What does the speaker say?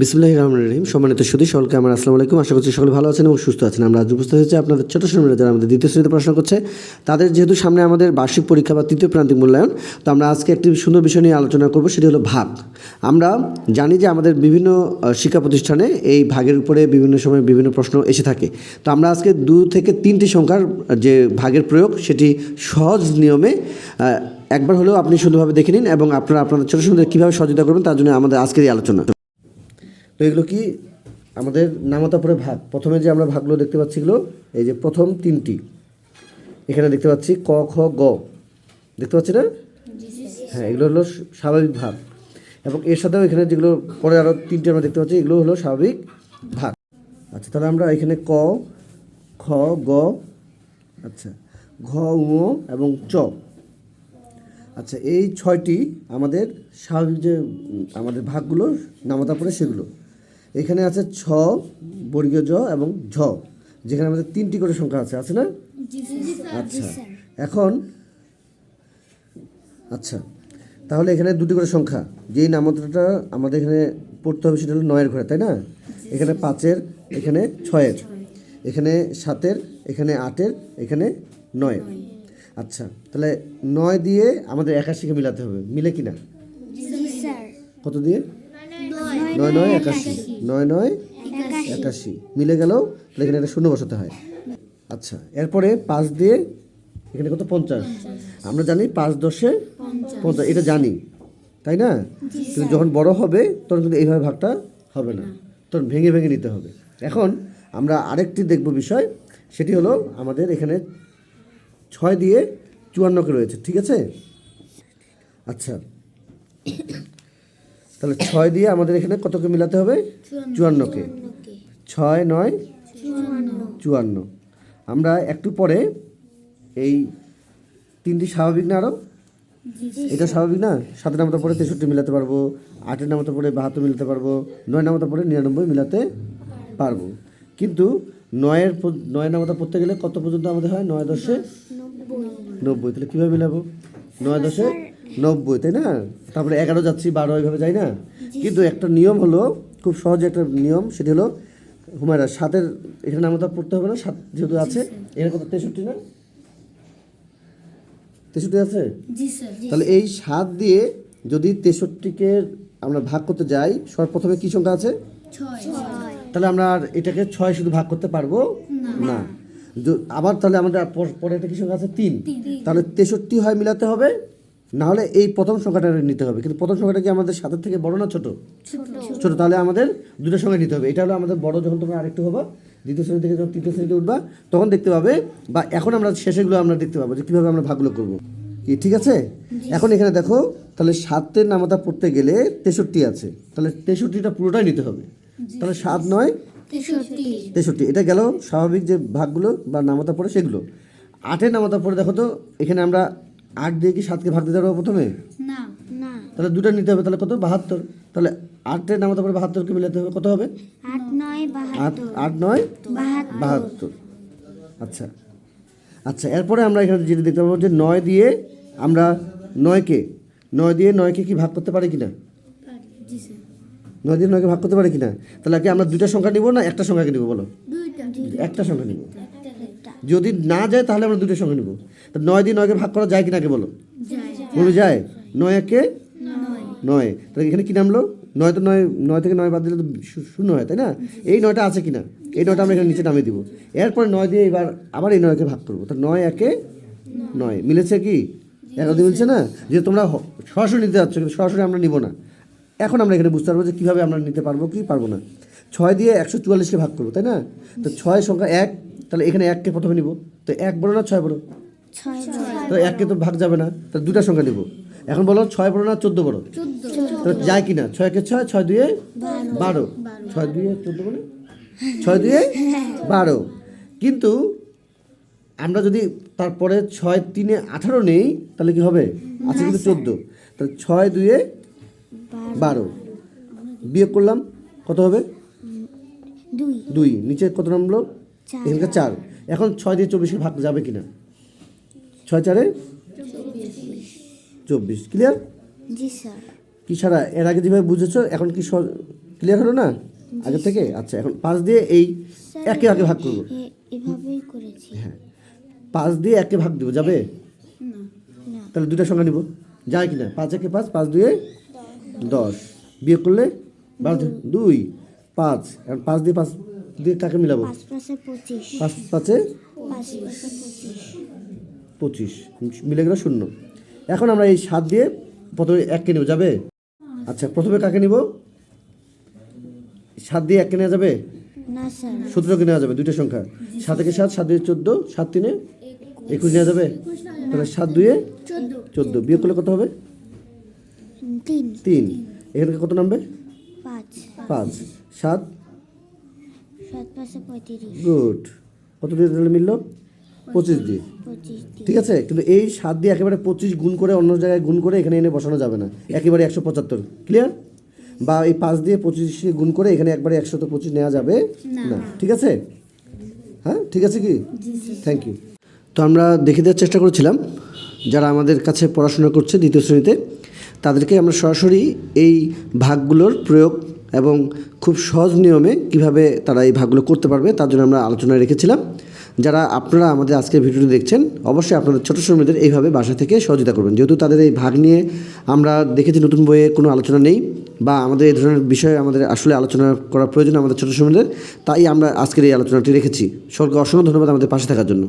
বিসমুল্লাহ রহমান রহিম। সম্মানিত সুদী সকলকে আমার আসসালামু আলাইকুম। আশা করছি সকলে ভালো আছেন এবং সুস্থ আছেন। আমরা আজ উপস্থিত হয়েছি আপনাদের ছোট শ্রেণীরা যারা আমাদের দ্বিতীয় শ্রেণীতে পড়াশোনা করছে, তাদের যেহেতু সামনে আমাদের বার্ষিক পরীক্ষা বা তৃতীয় প্রান্তিক মূল্যায়ন, তো আমরা আজকে একটি সুন্দর বিষয় নিয়ে আলোচনা করব, সেটি হলো ভাগ। আমরা জানি যে আমাদের বিভিন্ন শিক্ষা প্রতিষ্ঠানে এই ভাগের উপরে বিভিন্ন সময় বিভিন্ন প্রশ্ন এসে থাকে। তো আমরা আজকে দু থেকে তিনটি সংখ্যার যে ভাগের প্রয়োগ, সেটি সহজ নিয়মে একবার হলেও আপনি সুন্দরভাবে দেখে নিন এবং আপনারা আপনাদের ছোটো সুন্দর কীভাবে সহযোগিতা করবেন, তার জন্য আমাদের আজকের এই আলোচনা। তো এগুলো কি আমাদের নামতা পরে ভাগ। প্রথমে যে আমরা ভাগগুলো দেখতে পাচ্ছি এগুলো, এই যে প্রথম তিনটি, এখানে দেখতে পাচ্ছি ক, খ, গ। দেখতে পাচ্ছি না? হ্যাঁ এগুলো হলো স্বাভাবিক ভাগ। এবং এর সাথেও এখানে যেগুলো পরে আরও তিনটে আমরা দেখতে পাচ্ছি, এগুলো হলো স্বাভাবিক ভাগ। আচ্ছা তাহলে আমরা এখানে ক, খ, গ আচ্ছা ঘ উ এবং চ। আচ্ছা এই ছয়টি আমাদের স্বাভাবিক যে আমাদের ভাগগুলো, নামতা পড়ে সেগুলো। এখানে আছে ছ বর্গীয় জ এবং ঝ যেখানে আমাদের তিনটি করে সংখ্যা আছে আছে না? আচ্ছা। এখন আচ্ছা তাহলে এখানে দুটি করে সংখ্যা যেই নামতাটা আমাদের এখানে পড়তে হবে সেটা হলো নয়ের ঘরে তাই না? এখানে পাঁচের এখানে ছয়ের এখানে সাতের এখানে আটের এখানে নয়ের। আচ্ছা তাহলে নয় দিয়ে আমাদের একাশিকে মিলাতে হবে মিলে কি না কত দিয়ে? নয় নয় একাশি। নয় নয় একাশি। মিলে গেল তাহলে এখানে একটা শূন্য বসাতে হয়। আচ্ছা এরপরে পাঁচ দিয়ে এখানে কত? পঞ্চাশ। আমরা জানি পাঁচ দশে পঞ্চাশ। এটা জানি তাই না? কিন্তু যখন বড় হবে তখন কিন্তু এইভাবে ভাগটা হবে না। তখন ভেঙে ভেঙে নিতে হবে। এখন আমরা আরেকটি দেখব বিষয় সেটি হলো আমাদের এখানে ছয় দিয়ে চুয়ান্নকে রয়েছে ঠিক আছে? আচ্ছা তাহলে ছয় দিয়ে আমাদের এখানে কতকে মিলাতে হবে? চুয়ান্নকে। ছয় নয়, চুয়ান্ন। আমরা একটু পরে এই তিনটি স্বাভাবিক না আরও এটা স্বাভাবিক না? সাতের নামতা পরে তেষট্টি মিলাতে পারব, আটের নামতা পরে বাহাত্তর মিলাতে পারব নয় নামতা পরে নিরানব্বই মিলাতে পারব। কিন্তু নয়ের নয় নামতা পড়তে গেলে কত পর্যন্ত আমাদের হয়? নয় দশে নব্বই, তাহলে কীভাবে মিলাবো? নয় দশে নব্বই তাই না? তারপরে এগারো যাচ্ছি বারো এইভাবে যাই না? কিন্তু একটা নিয়ম হলো খুব সহজ একটা নিয়ম সেটি হলো হুমায়রা সাতের এখানে নামতা পড়তে হবে না সাত যেহেতু আছে এখানে কত তেষট্টি না? তেষট্টি আছে? তাহলে এই সাত দিয়ে যদি তেষট্টিকে আমরা ভাগ করতে যাই সর্বপ্রথমে কি সংখ্যা আছে? তাহলে আমরা আর এটাকে ছয় শুধু ভাগ করতে পারব? না। আবার তাহলে আমাদের পরে একটা কি সংখ্যা আছে? তিন। তাহলে তেষট্টি হয় মিলাতে হবে না হলে এই প্রথম সংখ্যাটা নিতে হবে। কিন্তু প্রথম সংখ্যাটা কি আমাদের সাতের থেকে বড় না ছোট? ছোট। তাহলে আমাদের দুটো সংখ্যা নিতে হবে। এটা হলো আমাদের বড় যখন তোমরা আরেকটু হব দ্বিতীয় শ্রেণি থেকে যখন তৃতীয় শ্রেণীতে উঠবা তখন দেখতে পাবে বা এখন আমরা শেষেগুলো আমরা দেখতে পাবো যে কীভাবে আমরা ভাগগুলো করব। কি ঠিক আছে? এখন এখানে দেখো তাহলে সাতের নামতা পড়তে গেলে তেষট্টি আছে। তাহলে তেষট্টিটা পুরোটাই নিতে হবে। তাহলে সাত নয় তেষট্টি। তেষট্টি। এটা গেল স্বাভাবিক যে ভাগগুলো বা নামতা পড়ে সেগুলো। আটের নামতা পড়ে দেখো তো এখানে আমরা আট দিয়ে কি সাতকে ভাগ দিতে পারব প্রথমে? না না। তাহলে দুটো নিতে হবে তাহলে কত? বাহাত্তর। তাহলে আটের নামতা পড়ে বাহাত্তরকে মিলাতে হবে কত হবে? আট নয় আট আট নয় বাহাত্তর। বাহাত্তর। আচ্ছা। আচ্ছা এরপরে আমরা এখানে যেটা দেখতে পাবো যে নয় দিয়ে আমরা নয়কে নয় দিয়ে নয়কে কি ভাগ করতে পারি কিনা? নয় দিয়ে নয়কে ভাগ করতে পারি কিনা? তাহলে কি আমরা দুইটা সংখ্যা নিব না একটা সংখ্যাকে নিব বলো? একটা সংখ্যা নিব। যদি না যায় তাহলে আমরা দুটো সঙ্গে নেব। তা নয় দিয়ে নয়কে ভাগ করা যায় কিনা আগে বলো? বলে যায়? নয় একে? নয়। তাহলে এখানে কি নামলো? নয় তো নয় নয় থেকে নয় বাদ দিলে তো শূন্য হয় তাই না? এই নয়টা আছে কিনা? এই নয়টা আমরা এখানে নিচে নামিয়ে দিব। এরপরে নয় দিয়ে এবার আবার এই নয়কে ভাগ করব। তা নয় একে? নয়। মিলেছে কি? এগারো দিয়ে মিলছে না? যে তোমরা সরাসরি নিতে যাচ্ছ কিন্তু সরাসরি আমরা নিব না। এখন আমরা এখানে বুঝতে পারব যে কীভাবে আমরা নিতে পারব কি পারব না। ছয় দিয়ে একশো চুয়াল্লিশকে ভাগ করব তাই না? তো ছয় সংখ্যা এক তাহলে এখানে এককে প্রথমে নিব। তো এক বড় না ছয় বড় ছয় তো এককে তো ভাগ যাবে না তাহলে দুটা সংখ্যা নিব। এখন বলো ছয় বড় না চোদ্দ বড় তাহলে যায় কি না ছয়কে ছয় ছয় দুয়ে বারো। ছয় দুয়ে চোদ্দ বলে? ছয় দুয়ে বারো। কিন্তু আমরা যদি তারপরে ছয় তিনে আঠারো নেই তাহলে কি হবে? আছে কিন্তু চোদ্দ। তাহলে ছয় দুয়ে বারো। বিয়োগ করলাম কত হবে? দুই। নিচে কত নামলো। এখানকার চার। এখন ছয় দিয়ে চব্বিশকে ভাগ যাবে কিনা? ছয় চারে? চব্বিশ। ক্লিয়ার কি ছাড়া এর আগে যেভাবে বুঝেছ এখন কি ক্লিয়ার হলো না? আগে থেকে? আচ্ছা এখন পাঁচ দিয়ে এই একে একে ভাগ করব। হ্যাঁ। পাঁচ দিয়ে একে ভাগ দেবো যাবে? তাহলে দুটা সংখ্যা নিব। যায় কি না পাঁচ একে পাঁচ পাঁচ দুয়ে দশ। বিয়ে করলে দুই পাঁচ। এখন পাঁচ দিয়ে পাঁচ দিয়ে কাকে মিলাবো? পাঁচ পাঁচে পঁচিশ। মিলে গেল শূন্য। এখন আমরা এই সাত দিয়ে প্রথমে এককে নেব যাবে? আচ্ছা প্রথমে কাকে নিব? সাত দিয়ে এককে নেওয়া যাবে? সতেরোকে নেওয়া যাবে দুইটা সংখ্যা। সাত থেকে সাত সাত দুই চোদ্দ সাত তিনে একুশ নেওয়া যাবে? তাহলে সাত দুয়ে চোদ্দ। বিয়োগ করলে কত হবে? তিন। এখান কত নামবে? পাঁচ। সাত গুড। কত দিয়ে তাহলে মিলল? পঁচিশ দিয়ে। ঠিক আছে? কিন্তু এই সাত দিয়ে একেবারে পঁচিশ গুণ করে অন্য জায়গায় গুণ করে এখানে এনে বসানো যাবে না। একেবারে একশো পঁচাত্তর। ক্লিয়ার বা এই পাঁচ দিয়ে পঁচিশ গুণ করে এখানে একবারে একশো তো পঁচিশ নেওয়া যাবে? না। ঠিক আছে? হ্যাঁ? ঠিক আছে কি? থ্যাংক ইউ তো আমরা দেখে দেওয়ার চেষ্টা করেছিলাম। যারা আমাদের কাছে পড়াশোনা করছে দ্বিতীয় শ্রেণীতে তাদেরকে আমরা সরাসরি এই ভাগগুলোর প্রয়োগ এবং খুব সহজ নিয়মে কীভাবে তারা এই ভাগগুলো করতে পারবে, তার জন্য আমরা আলোচনায় রেখেছিলাম। যারা আপনারা আমাদের আজকের ভিডিওটি দেখছেন, অবশ্যই আপনাদের ছোটো শ্রমিকদের এইভাবে বাসা থেকে সহযোগিতা করবেন। যেহেতু তাদের এই ভাগ নিয়ে আমরা দেখেছি নতুন বইয়ে কোনো আলোচনা নেই বা আমাদের এই ধরনের বিষয়ে আমাদের আসলে আলোচনা করার প্রয়োজন আমাদের ছোটো শ্রমিকদের, তাই আমরা আজকের এই আলোচনাটি রেখেছি। সকলকে অসংখ্য ধন্যবাদ আমাদের পাশে থাকার জন্য।